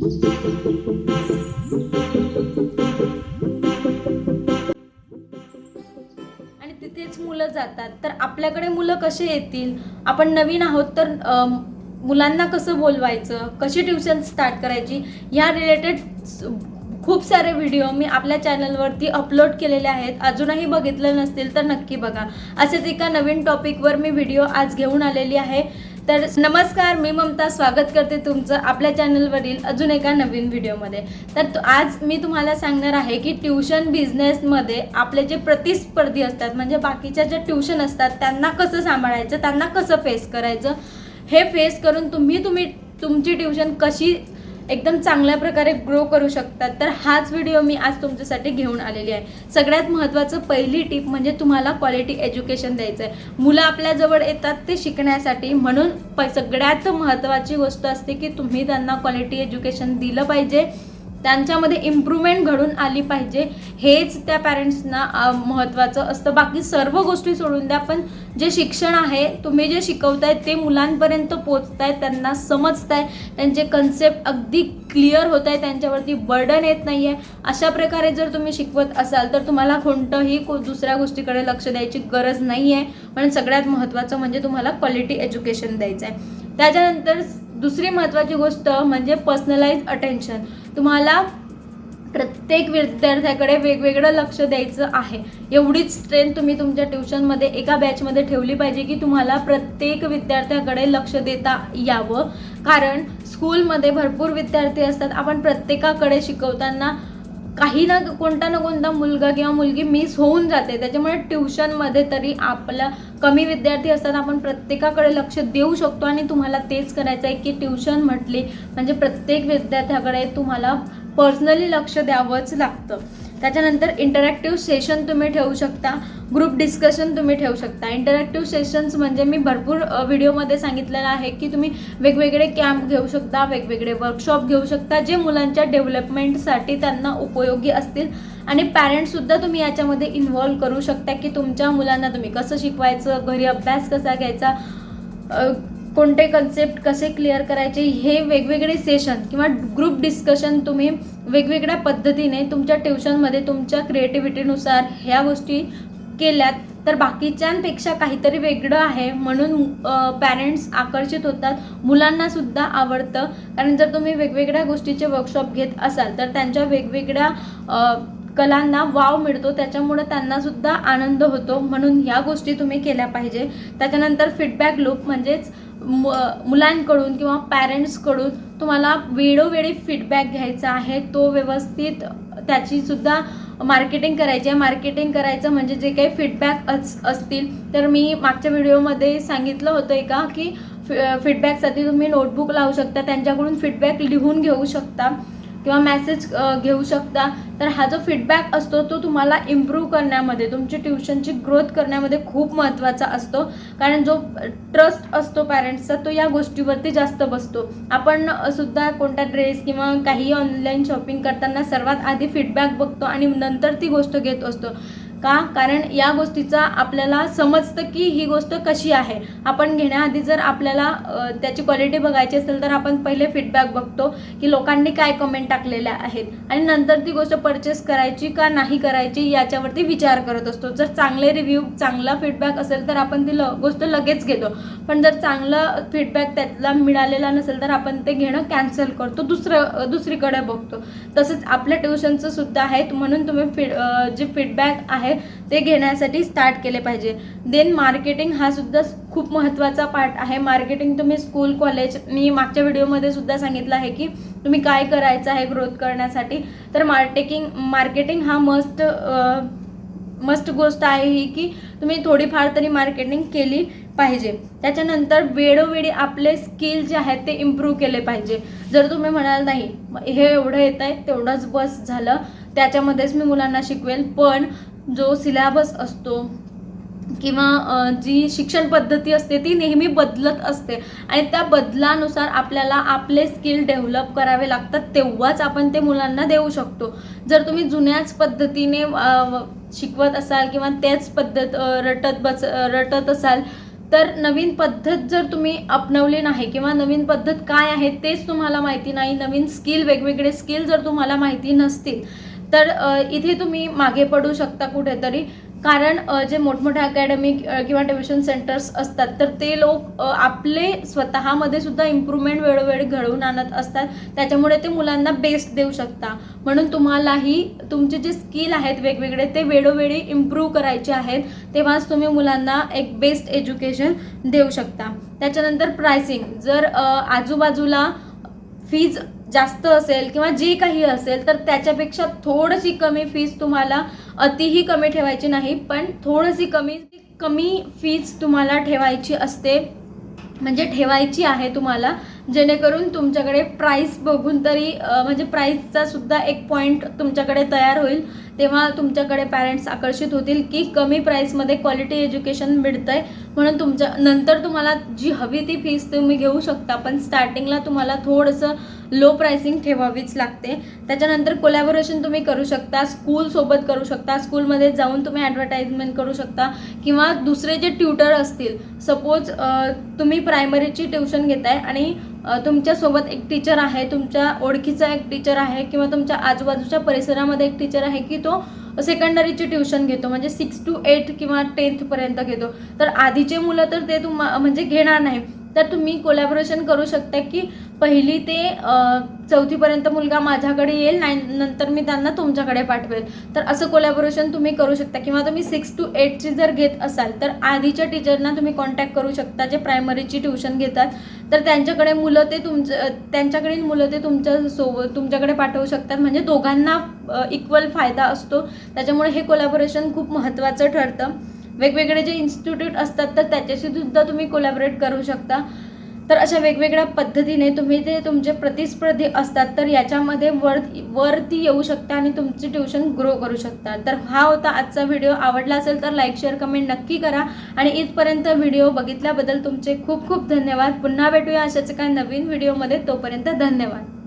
आणि तिथेच मुलं जातात. तर आपल्याकडे मुलं कसे येतील? आपण नवीन आहोत तर मुलांना कसं बोलवायचं? कशी ट्युशन स्टार्ट करायची? या रिलेटेड खूप सारे व्हिडिओ मी आपल्या चॅनलवरती अपलोड केलेले आहेत. अजूनही बघितलं नसतील तर नक्की बघा. असेच एका नवीन टॉपिकवर मी व्हिडिओ आज घेऊन आलेली आहे. तर नमस्कार मी ममता. स्वागत करते तुमचं आपल्या चॅनलवरील अजून एका नवीन व्हिडिओमध्ये. तर आज मी तुम्हाला सांगणार आहे की ट्युशन बिझनेसमध्ये आपले जे प्रतिस्पर्धी असतात म्हणजे बाकीच्या ज्या ट्युशन असतात त्यांना कसं सांभाळायचं त्यांना कसं फेस करायचं हे फेस करून तुम्ही तुम्ही तुमची ट्युशन कशी एकदम चांगल्या प्रकारे ग्रो करू शकतात. तर हाच व्हिडिओ मी आज तुमच्यासाठी घेऊन आलेली आहे. सगळ्यात महत्त्वाचं पहिली टीप म्हणजे तुम्हाला क्वालिटी एज्युकेशन द्यायचं आहे. मुलं आपल्याजवळ येतात ते शिकण्यासाठी. म्हणून प सगळ्यात महत्त्वाची गोष्ट असते की तुम्ही त्यांना क्वालिटी एज्युकेशन दिलं पाहिजे. त्यांच्यामध्ये इम्प्रूव्हमेंट घडून आली पाहिजे. हेच त्या पॅरेंट्सना महत्त्वाचं असतं. बाकी सर्व गोष्टी सोडून द्या पण जे शिक्षण आहे तुम्ही जे शिकवताय ते मुलांपर्यंत पोचताय त्यांना समजताय. त्यांचे कन्सेप्ट अगदी क्लिअर होत आहे त्यांच्यावरती बर्डन येत नाही आहे अशा प्रकारे जर तुम्ही शिकवत असाल तर तुम्हाला कोणतंही को दुसऱ्या गोष्टीकडे लक्ष द्यायची गरज नाही आहे पण सगळ्यात महत्त्वाचं म्हणजे तुम्हाला क्वालिटी एज्युकेशन द्यायचं आहे त्याच्यानंतर दुसरी महत्त्वाची गोष्ट म्हणजे पर्सनलाइज अटेन्शन तुम्हाला प्रत्येक विद्यार्थ्याकडे वेगवेगळं लक्ष द्यायचं आहे. एवढीच स्ट्रेंथ तुम्ही तुमच्या ट्युशनमध्ये एका बॅचमध्ये ठेवली पाहिजे की तुम्हाला प्रत्येक विद्यार्थ्याकडे लक्ष देता यावं. कारण स्कूलमध्ये भरपूर विद्यार्थी असतात. आपण प्रत्येकाकडे शिकवताना काही ना कोणता ना कोणता मुलगा किंवा मुलगी मिस होऊन जाते. त्याच्यामुळे ट्युशनमध्ये तरी आपला कमी विद्यार्थी असतात आपण प्रत्येकाकडे लक्ष देऊ शकतो आणि तुम्हाला तेच करायचं आहे की ट्युशन म्हटली म्हणजे प्रत्येक विद्यार्थ्याकडे तुम्हाला पर्सनली लक्ष द्यावंच लागतं. त्याच्यानंतर इंटरॅक्टिव्ह सेशन तुम्ही ठेवू शकता. ग्रुप डिस्कशन तुम्ही ठेवू शकता. इंटरॅक्टिव्ह सेशन्स म्हणजे मी भरपूर व्हिडिओमध्ये सांगितलेलं आहे की तुम्ही वेगवेगळे कॅम्प घेऊ शकता वेगवेगळे वर्कशॉप घेऊ शकता जे मुलांच्या डेव्हलपमेंटसाठी त्यांना उपयोगी असतील. आणि पॅरेंट्ससुद्धा तुम्ही याच्यामध्ये इन्व्हॉल्व करू शकता की तुमच्या मुलांना तुम्ही कसं शिकवायचं घरी अभ्यास कसा घ्यायचा कोणते कन्सेप्ट कसे क्लिअर करायचे हे वेगवेगळे सेशन किंवा ग्रुप डिस्कशन तुम्ही वेगवेगळ्या पद्धतीने तुमच्या ट्युशनमध्ये तुमच्या क्रिएटिव्हिटीनुसार ह्या गोष्टी केल्यात. तर बाकीच्यांपेक्षा काहीतरी वेगळं आहे म्हणून पॅरेंट्स आकर्षित होतात. मुलांना सुद्धा आवडतं. कारण जर तुम्ही वेगवेगळ्या गोष्टीचे वर्कशॉप घेत असाल तर त्यांच्या वेगवेगळ्या कलांना वाव मिळतो. त्याच्यामुळे त्यांनासुद्धा आनंद होतो. म्हणून ह्या गोष्टी तुम्ही केल्या पाहिजे. त्याच्यानंतर फीडबॅक लूप म्हणजेच मु मुलांकडून किंवा पॅरेंट्सकडून तुम्हाला वेळोवेळी फीडबॅक घ्यायचा आहे. तो व्यवस्थित त्याचीसुद्धा मार्केटिंग करायची आहे. मार्केटिंग करायचं म्हणजे जे काही फीडबॅक अस असतील. तर मी मागच्या व्हिडिओमध्ये सांगितलं होतं एका की फीडबॅकसाठी तुम्ही नोटबुक लावू शकता. त्यांच्याकडून फीडबॅक लिहून घेऊ शकता. किंवा मेसेज घेऊ शकता. तर हा जो फीडबॅक असतो तो तुम्हाला इम्प्रूव्ह करण्यामध्ये तुमची ट्युशनची ग्रोथ करण्यामध्ये खूप महत्त्वाचा असतो. कारण जो ट्रस्ट असतो पॅरेंट्सचा तो या गोष्टीवरती जास्त बसतो. आपण सुद्धा कोणता ड्रेस किंवा काही ऑनलाईन शॉपिंग करताना सर्वात आधी फीडबॅक बघतो आणि नंतर ती गोष्ट घेत असतो. का? कारण या गोष्टीचा आपल्याला समजतं की ही गोष्ट कशी आहे. आपण घेण्याआधी जर आपल्याला त्याची क्वालिटी बघायची असेल तर आपण पहिले फीडबॅक बघतो की लोकांनी काय कमेंट टाकलेल्या आहेत आणि नंतर ती गोष्ट परचेस करायची का नाही करायची याच्यावरती विचार करत असतो. जर चांगले रिव्ह्यू चांगला फीडबॅक असेल तर आपण ती ल गोष्ट लगेच घेतो. पण जर चांगला फीडबॅक त्यातला मिळालेला नसेल तर आपण ते घेणं कॅन्सल करतो. दुसरं दुसरीकडे बघतो. तसंच आपल्या ट्युशनचं सुद्धा आहेत म्हणून तुम्ही फीड जे फीडबॅक आहे ते घेण्यासाठी स्टार्ट केले पाहिजे. देन मार्केटिंग हा सुद्धा खूप महत्त्वाचा पार्ट आहे. मार्केटिंग तुम्ही स्कूल कॉलेज मी मागच्या व्हिडिओमध्ये सुद्धा सांगितलं आहे की तुम्ही काय करायचं आहे ग्रोथ करण्यासाठी? तर मार्केटिंग मार्केटिंग हा मस्ट मस्त गोष्ट आहे ही की तुम्ही थोडीफार तरी मार्केटिंग केली पाहिजे. त्याच्यानंतर वेळोवेळी आपले स्किल जे आहेत ते इम्प्रूव्ह केले पाहिजे. जर तुम्ही म्हणाल नाही हे एवढं येत आहे तेवढंच बस झालं त्याच्यामध्येच मी मुलांना शिकवेल. पण जो सिलॅबस असतो किंवा जी शिक्षण पद्धती असते ती नेहमी बदलत असते. आणि त्या बदलानुसार आपल्याला आपले स्किल डेव्हलप करावे लागतात तेव्हाच आपण ते मुलांना देऊ शकतो. जर तुम्ही जुन्याच पद्धतीने शिकवत असाल किंवा त्याच पद्धत रटत बस रटत असाल तर नवीन पद्धत जर तुम्ही अपनवली नाही किंवा नवीन पद्धत काय आहे तेच तुम्हाला माहिती नाही नवीन स्किल वेगवेगळे स्किल जर तुम्हाला माहिती नसतील तर इथे तुम्ही मागे पडू शकता कुठेतरी. कारण जे मोठमोठ्या अकॅडमी किंवा ट्युशन सेंटर्स असतात तर ते लोक आपले स्वतःमध्ये सुद्धा इम्प्रूव्हमेंट वेळोवेळी घडवून आणत असतात. त्याच्यामुळे ते मुलांना बेस्ट देऊ शकता. म्हणून तुम्हालाही तुमचे जे स्किल आहेत वेगवेगळे ते वेळोवेळी इम्प्रूव्ह करायचे आहेत. तेव्हाच तुम्ही मुलांना एक बेस्ट एज्युकेशन देऊ शकता. त्याच्यानंतर प्रायसिंग जर आजूबाजूला फीज जास्त असेल किंवा जे काही असेल तर त्याच्यापेक्षा थोडीशी कमी फीज तुम्हाला अतिही कमी ठेवायची नाही पण थोडीशी कमी कमी फीज तुम्हाला ठेवायची असते. म्हणजे ठेवायची आहे तुम्हाला जेणेकरून तुमच्याकडे प्राईस बघून तरी म्हणजे प्राईसचा सुद्धा एक पॉईंट तुमच्याकडे तयार होईल. तेव्हा तुमच्याकडे पॅरेंट्स आकर्षित होतील की कमी प्राईसमध्ये क्वालिटी एज्युकेशन मिळतं आहे म्हणून तुमच्या नंतर तुम्हाला जी हवी ती फीस तुम्ही घेऊ शकता पण स्टार्टिंगला तुम्हाला थोडंसं लो प्राइसिंग ठेवावीच लागते. त्याच्यानंतर कोलॅबोरेशन तुम्ही करू शकता स्कूलसोबत करू शकता स्कूलमध्ये जाऊन तुम्ही ॲडव्हर्टाइजमेंट करू शकता किंवा दुसरे जे ट्युटर असतील सपोज तुम्ही प्रायमरीची ट्युशन घेताय आणि तुमच्यासोबत एक टीचर आहे तुमच्या ओळखीचा एक टीचर आहे किंवा तुमच्या आजूबाजूच्या परिसरामध्ये एक टीचर आहे की तो सेकंडरीची ट्युशन घेतो म्हणजे सिक्स टू एट किंवा टेन्थपर्यंत घेतो. तर आधीचे मुलं तर ते तुम्हा म्हणजे घेणार नाही. तर तुम्ही कोलॅबोरेशन करू शकता की पहिली ते चौथीपर्यंत मुलगा माझ्याकडे येईल नाही नंतर मी त्यांना तुमच्याकडे पाठवेल. तर असं कोलॅबोरेशन तुम्ही करू शकता. किंवा तुम्ही सिक्स टू एटची जर घेत असाल तर आधीच्या टीचरना तुम्ही कॉन्टॅक्ट करू शकता जे प्रायमरीची ट्युशन घेतात. तर त्यांच्याकडे मुलं ते तुमचं त्यांच्याकडील मुलं ते तुमच्यासोबत तुमच्याकडे पाठवू शकतात. म्हणजे दोघांना इक्वल फायदा असतो. त्याच्यामुळे हे कोलॅबोरेशन खूप महत्त्वाचं ठरतं. वेगवेगळे जे इन्स्टिट्यूट असतात तर त्याच्याशी सुद्धा तुम्ही कोलॅबरेट करू शकता. तर अशा वेगवेगळ्या पद्धतीने तुम्ही ते तुमचे प्रतिस्पर्धी असतात तर याच्यामध्ये वर वरती येऊ शकता आणि तुमची ट्युशन ग्रो करू शकता. तर हा होता आजचा व्हिडिओ. आवडला असेल तर लाईक शेअर कमेंट नक्की करा. आणि इथपर्यंत व्हिडिओ बघितल्याबद्दल तुमचे खूप खूप धन्यवाद. पुन्हा भेटूया अशाच एका नवीन व्हिडिओमध्ये. तोपर्यंत धन्यवाद.